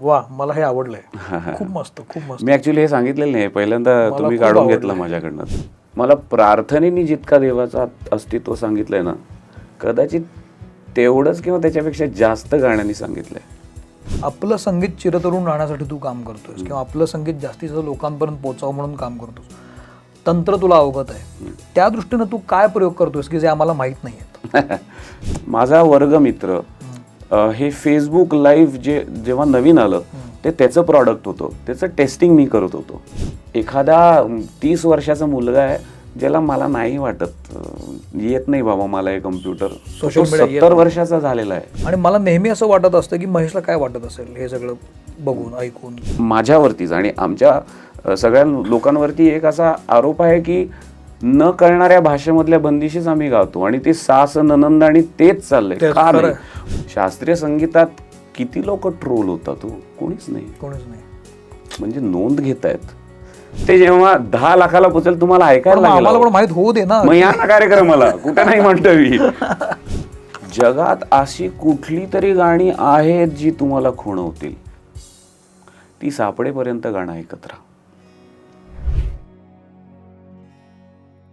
वा मला हे आवडलंय. खूप मस्त खूप मस्त. मी ऍक्च्युली हे सांगितलेलं नाही पहिल्यांदा तुम्ही काढून. घेतलं माझ्याकडनं. मला प्रार्थनेने जितका देवाचा अस्तित्व सांगितलंय ना कदाचित तेवढंच किंवा त्याच्यापेक्षा जास्त गाण्यांनी सांगितलंय. आपलं संगीत चिरतरुण राहण्यासाठी तू काम करतोयस किंवा आपलं संगीत जास्तीत जास्त लोकांपर्यंत पोहोचावं म्हणून काम करतोस. तंत्र तुला अवगत आहे. त्या दृष्टीनं तू काय प्रयोग करतोस की जे आम्हाला माहीत नाही माझा वर्गमित्र अ, हे फेसबुक लाईव्ह जे जेव्हा नवीन आलं ते त्याचं प्रॉडक्ट होतं. त्याचं टेस्टिंग मी करत होतो. एखादा तीस वर्षाचा मुलगा आहे ज्याला मला नाही वाटत येत नाही बाबा मला हे कम्प्युटर येत सत्तर वर्षाचा झालेला आहे. आणि मला नेहमी असं वाटत असतं की महेशला काय वाटत असेल हे सगळं बघून ऐकून? माझ्यावरतीच. आणि आमच्या सगळ्या लोकांवरती एक असा आरोप आहे की न कळणाऱ्या भाषेमधल्या बंदिशीच आम्ही गातो. आणि ते सास ननंद आणि तेच चाललंय. का नाही? शास्त्रीय संगीतात किती लोक ट्रोल होतात हो? कोणीच नाही. कोणीच नाही. म्हणजे नोंद घेत आहेत ते जेव्हा दहा लाखाला पोचेल तुम्हाला ऐकायला लागेल. माहीत होऊ दे ना. मग या ना कार्यक्रमाला. कुठं नाही म्हणतो मी जगात अशी कुठली तरी गाणी आहेत जी तुम्हाला खुणवतील. ती सापडेपर्यंत गाणं ऐकत राहा.